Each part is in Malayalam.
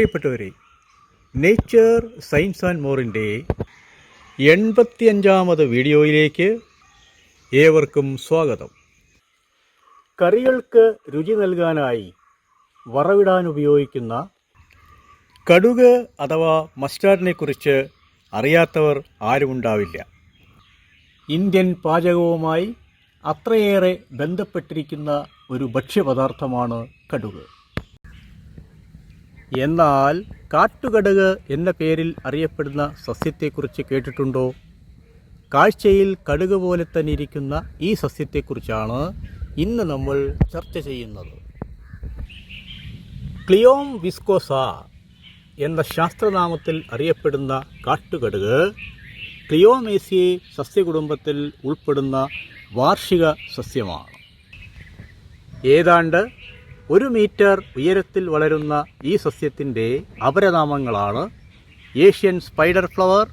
പ്രിയപ്പെട്ടവരെ നേച്ചർ സയൻസ് ആൻഡ് മോറിന്റെ എൺപത്തിയഞ്ചാമത് വീഡിയോയിലേക്ക് ഏവർക്കും സ്വാഗതം. കറികൾക്ക് രുചി നൽകാനായി വറവിടാൻ ഉപയോഗിക്കുന്ന കടുക് അഥവാ മസ്റ്റാർഡിനെ കുറിച്ച് അറിയാത്തവർ ആരുമുണ്ടാവില്ല ഇന്ത്യൻ പാചകവുമായി അത്രയേറെ ബന്ധപ്പെട്ടിരിക്കുന്ന ഒരു ഭക്ഷ്യപദാർത്ഥമാണ് കടുക്. എന്നാൽ കാട്ടുകടക് എന്ന പേരിൽ അറിയപ്പെടുന്ന സസ്യത്തെക്കുറിച്ച് കേട്ടിട്ടുണ്ടോ? കാഴ്ചയിൽ കടുക് പോലെ തന്നെ ഇരിക്കുന്ന ഈ സസ്യത്തെക്കുറിച്ചാണ് ഇന്ന് നമ്മൾ ചർച്ച ചെയ്യുന്നത്. ക്ലിയോം വിസ്കോസ എന്ന ശാസ്ത്രനാമത്തിൽ അറിയപ്പെടുന്ന കാട്ടുകടുക് ക്ലിയോമേസിയെ സസ്യകുടുംബത്തിൽ ഉൾപ്പെടുന്ന വാർഷിക സസ്യമാണ്. ഏതാണ്ട് ഒരു മീറ്റർ ഉയരത്തിൽ വളരുന്ന ഈ സസ്യത്തിന്റെ അപരനാമങ്ങളാണ് Asian spider flower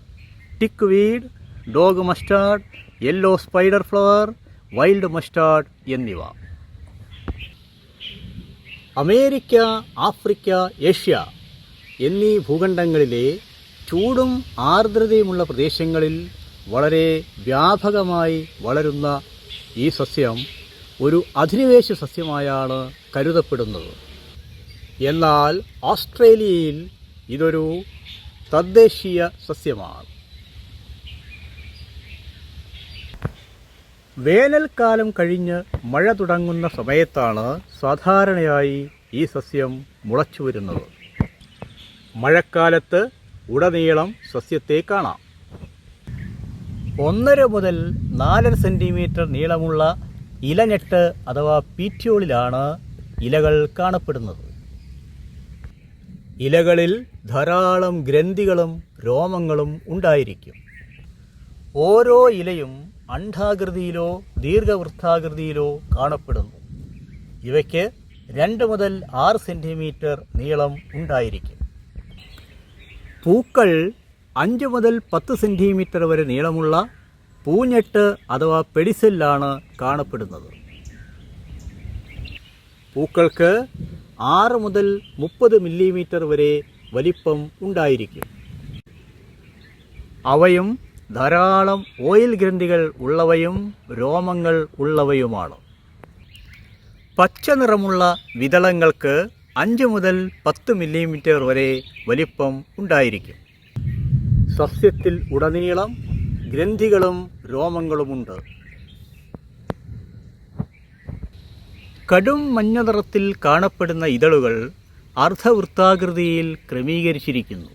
tick weed dog mustard yellow spider flower wild mustard എന്നിവ. അമേരിക്ക ആഫ്രിക്ക ഏഷ്യ എന്നീ ഭൂഖണ്ഡങ്ങളിലെ ചൂടും ആർദ്രതയുമുള്ള പ്രദേശങ്ങളിൽ വളരെ വ്യാപകമായി വളരുന്ന ഈ സസ്യം ഒരു അധിനിവേശ സസ്യമായാണ് കരുതപ്പെടുന്നത്. എന്നാൽ ഓസ്ട്രേലിയയിൽ ഇതൊരു തദ്ദേശീയ സസ്യമാണ്. വേനൽക്കാലം കഴിഞ്ഞ് മഴ തുടങ്ങുന്ന സമയത്താണ് സാധാരണയായി ഈ സസ്യം മുളച്ചു വരുന്നത്. മഴക്കാലത്ത് ഉടനീളം സസ്യത്തെ കാണാം. ഒന്നര മുതൽ നാലര സെന്റിമീറ്റർ നീളമുള്ള ഇലഞ്ഞെട്ട് അഥവാ പീറ്റ്യോളിലാണ് ഇലകൾ കാണപ്പെടുന്നത്. ഇലകളിൽ ധാരാളം ഗ്രന്ഥികളും രോമങ്ങളും ഉണ്ടായിരിക്കും. ഓരോ ഇലയും അണ്ഡാകൃതിയിലോ ദീർഘവൃത്താകൃതിയിലോ കാണപ്പെടുന്നു. ഇവയ്ക്ക് രണ്ട് മുതൽ ആറ് സെന്റിമീറ്റർ നീളം ഉണ്ടായിരിക്കും. പൂക്കൾ അഞ്ച് മുതൽ പത്ത് സെന്റിമീറ്റർ വരെ നീളമുള്ള പൂഞ്ഞെട്ട് അഥവാ പെഡിസെല്ലാണ് കാണപ്പെടുന്നത്. പൂക്കൾക്ക് ആറ് മുതൽ മുപ്പത് മില്ലിമീറ്റർ വരെ വലിപ്പം ഉണ്ടായിരിക്കും. അവയും ധാരാളം ഓയിൽ ഗ്രന്ഥികൾ ഉള്ളവയും രോമങ്ങൾ ഉള്ളവയുമാണ്. പച്ച നിറമുള്ള വിതളങ്ങൾക്ക് അഞ്ച് മുതൽ പത്ത് മില്ലിമീറ്റർ വരെ വലിപ്പം ഉണ്ടായിരിക്കും. സസ്യത്തിൽ ഉടനീളം ഗ്രന്ഥികളും രോമങ്ങളുമുണ്ട്. കടും മഞ്ഞ നിറത്തിൽ കാണപ്പെടുന്ന ഇതളുകൾ അർദ്ധവൃത്താകൃതിയിൽ ക്രമീകരിച്ചിരിക്കുന്നു.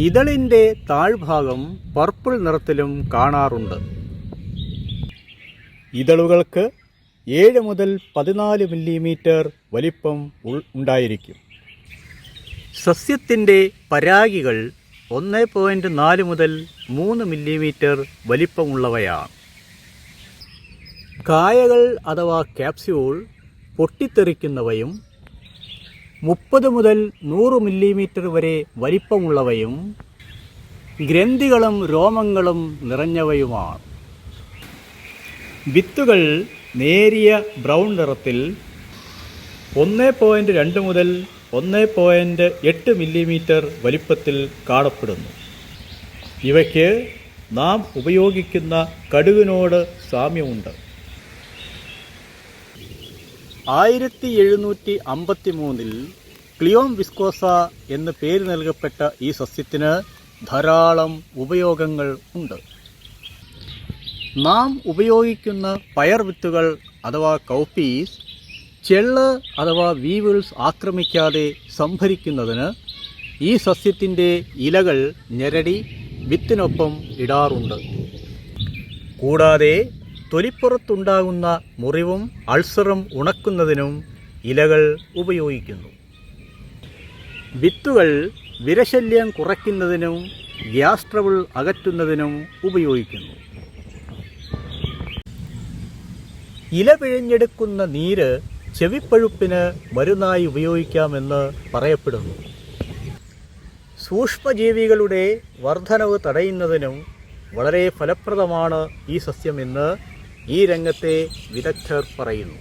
ഇതളിന്റെ താഴ്ഭാഗം പർപ്പിൾ നിറത്തിലും കാണാറുണ്ട്. ഇതളുകൾക്ക് ഏഴ് മുതൽ പതിനാല് മില്ലിമീറ്റർ വലിപ്പം ഉണ്ടായിരിക്കും. സസ്യത്തിന്റെ പരാഗികൾ ഒന്ന് പോയിന്റ് നാല് മുതൽ മൂന്ന് മില്ലിമീറ്റർ വലിപ്പമുള്ളവയാണ്. കായകൾ അഥവാ ക്യാപ്സ്യൂൾ പൊട്ടിത്തെറിക്കുന്നവയും മുപ്പത് മുതൽ നൂറ് മില്ലിമീറ്റർ വരെ വലിപ്പമുള്ളവയും ഗ്രന്ഥികളും രോമങ്ങളും നിറഞ്ഞവയുമാണ്. വിത്തുകൾ നേരിയ ബ്രൗൺ നിറത്തിൽ ഒന്ന് പോയിന്റ് രണ്ട് മുതൽ ഒന്ന് പോയിന്റ് എട്ട് മില്ലിമീറ്റർ വലിപ്പത്തിൽ കാണപ്പെടുന്നു. ഇവയ്ക്ക് നാം ഉപയോഗിക്കുന്ന കടുവിനോട് സാമ്യമുണ്ട്. ആയിരത്തി എഴുന്നൂറ്റി അമ്പത്തി മൂന്നിൽ ക്ലിയോം വിസ്കോസ എന്ന് പേര് നൽകപ്പെട്ട ഈ സസ്യത്തിന് ധാരാളം ഉപയോഗങ്ങൾ ഉണ്ട്. നാം ഉപയോഗിക്കുന്ന പയർ വിത്തുകൾ അഥവാ കൗപ്പീസ് ചെള്ള് അഥവാ വീവിൾസ് ആക്രമിക്കാതെ സംഭരിക്കുന്നതിന് ഈ സസ്യത്തിന്റെ ഇലകൾ ഞെരടി വിത്തിനൊപ്പം ഇടാറുണ്ട്. കൂടാതെ തൊലിപ്പുറത്തുണ്ടാകുന്ന മുറിവും അൾസറും ഉണക്കുന്നതിനും ഇലകൾ ഉപയോഗിക്കുന്നു. വിത്തുകൾ വിരശല്യം കുറയ്ക്കുന്നതിനും ഗ്യാസ് ട്രബിൾ അകറ്റുന്നതിനും ഉപയോഗിക്കുന്നു. ഇല പിഴിഞ്ഞെടുക്കുന്ന നീര് ചെവിപ്പഴുപ്പിന് മരുന്നായി ഉപയോഗിക്കാമെന്ന് പറയപ്പെടുന്നു. സൂക്ഷ്മജീവികളുടെ വർധനവ് തടയുന്നതിനും വളരെ ഫലപ്രദമാണ് ഈ സസ്യമെന്ന് ഈ രംഗത്തെ വിദഗ്ധർ പറയുന്നു.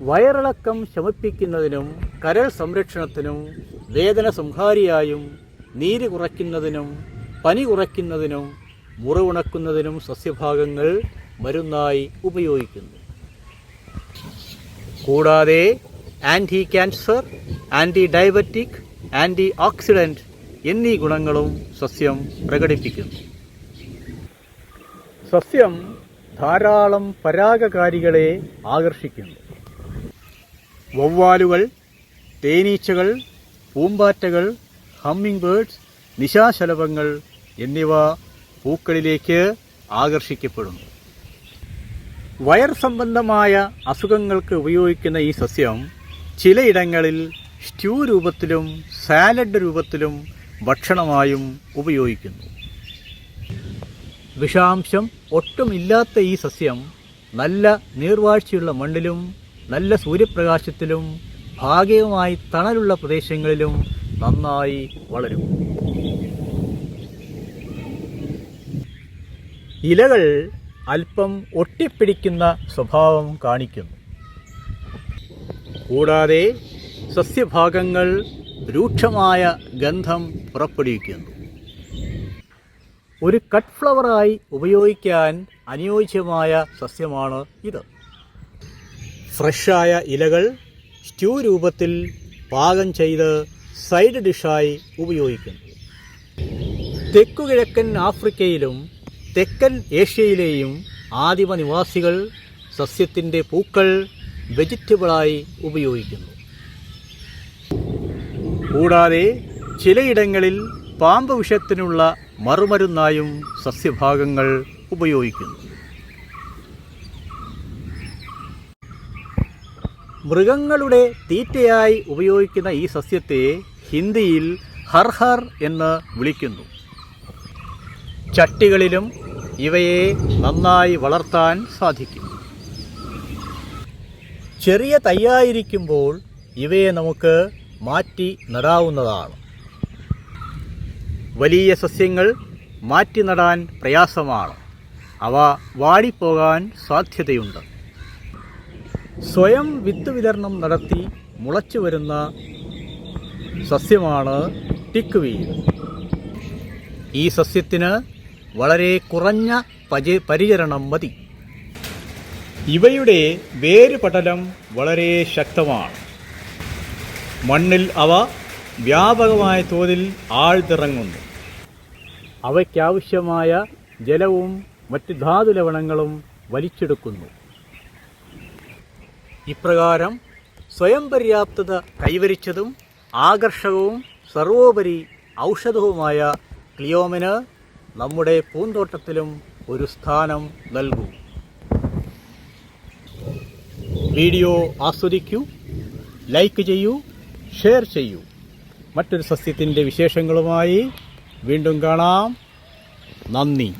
വയറിളക്കം ശമിപ്പിക്കുന്നതിനും കരൾ സംരക്ഷണത്തിനും വേദന സംഹാരിയായും നീര് കുറയ്ക്കുന്നതിനും പനി കുറയ്ക്കുന്നതിനും മുറിവുണക്കുന്നതിനും സസ്യഭാഗങ്ങൾ മരുന്നായി ഉപയോഗിക്കുന്നു. കൂടാതെ anti cancer anti diabetic antioxidant എന്നീ ഗുണങ്ങളും സസ്യം പ്രകടിപ്പിക്കുന്നു. സസ്യം ധാരാളം പരാഗകാരികളെ ആകർഷിക്കുന്നു. വവ്വാലുകൾ തേനീച്ചകൾ പൂമ്പാറ്റകൾ ഹമ്മിങ് ബേഡ്സ് നിശാശലഭങ്ങൾ എന്നിവ പൂക്കളിലേക്ക് ആകർഷിക്കപ്പെടുന്നു. വയർ സംബന്ധമായ അസുഖങ്ങൾക്ക് ഉപയോഗിക്കുന്ന ഈ സസ്യം ചിലയിടങ്ങളിൽ സ്റ്റ്യൂ രൂപത്തിലും സാലഡ് രൂപത്തിലും ഭക്ഷണമായും ഉപയോഗിക്കുന്നു. വിഷാംശം ഒട്ടുമില്ലാത്ത ഈ സസ്യം നല്ല നീർവാഴ്ചയുള്ള മണ്ണിലും നല്ല സൂര്യപ്രകാശത്തിലും ഭാഗികമായി തണലുള്ള പ്രദേശങ്ങളിലും നന്നായി വളരും. ഇലകൾ അല്പം ഒട്ടിപ്പിടിക്കുന്ന സ്വഭാവം കാണിക്കുന്നു. കൂടാതെ സസ്യഭാഗങ്ങൾ രൂക്ഷമായ ഗന്ധം പുറപ്പെടുവിക്കുന്നു. ഒരു കട്ട് ഫ്ലവറായി ഉപയോഗിക്കാൻ അനുയോജ്യമായ സസ്യമാണ് ഇത്. ഫ്രഷായ ഇലകൾ സ്റ്റ്യൂ രൂപത്തിൽ പാകം ചെയ്ത് സൈഡ് ഡിഷായി ഉപയോഗിക്കുന്നു. തെക്കുകിഴക്കൻ ആഫ്രിക്കയിലും തെക്കൻ ഏഷ്യയിലെയും ആദിമ നിവാസികൾ സസ്യത്തിന്റെ പൂക്കൾ വെജിറ്റബിളായി ഉപയോഗിക്കുന്നു. കൂടാതെ ചിലയിടങ്ങളിൽ പാമ്പ് വിഷത്തിനുള്ള മറുമരുന്നായും സസ്യഭാഗങ്ങൾ ഉപയോഗിക്കുന്നു. മൃഗങ്ങളുടെ തീറ്റയായി ഉപയോഗിക്കുന്ന ഈ സസ്യത്തെ ഹിന്ദിയിൽ ഹർഹർ എന്ന് വിളിക്കുന്നു. ചട്ടികളിലും ഇവയെ നന്നായി വളർത്താൻ സാധിക്കും. ചെറിയ തയ്യായിരിക്കുമ്പോൾ ഇവയെ നമുക്ക് മാറ്റി നടാവുന്നതാണ്. വലിയ സസ്യങ്ങൾ മാറ്റി നടാൻ പ്രയാസമാണ്. അവ വാടിപ്പോകാൻ സാധ്യതയുണ്ട്. സ്വയം വിത്ത് വിതരണം നടത്തി മുളച്ചു വരുന്ന സസ്യമാണ് ടിക്ക് വീഡ് ഈ സസ്യത്തിന് വളരെ കുറഞ്ഞ പരി പരിചരണം മതി. ഇവയുടെ വേരുപടലം വളരെ ശക്തമാണ്. മണ്ണിൽ അവ വ്യാപകമായ തോതിൽ ആഴ്ത്തിറങ്ങുന്നു. അവയ്ക്കാവശ്യമായ ജലവും മറ്റ് ധാതു ലവണങ്ങളും വലിച്ചെടുക്കുന്നു. ഇപ്രകാരം സ്വയം പര്യാപ്തത കൈവരിച്ചതും ആകർഷകവും സർവോപരി ഔഷധവുമായ ക്ലിയോമിന് നമ്മുടെ പൂന്തോട്ടത്തിലും ഒരു സ്ഥാനം നൽകൂ. വീഡിയോ ആസ്വദിക്കൂ ലൈക്ക് ചെയ്യൂ ഷെയർ ചെയ്യൂ. മറ്റൊരു സസ്യത്തിന്റെ വിശേഷങ്ങളുമായി വീണ്ടും കാണാം. നന്ദി.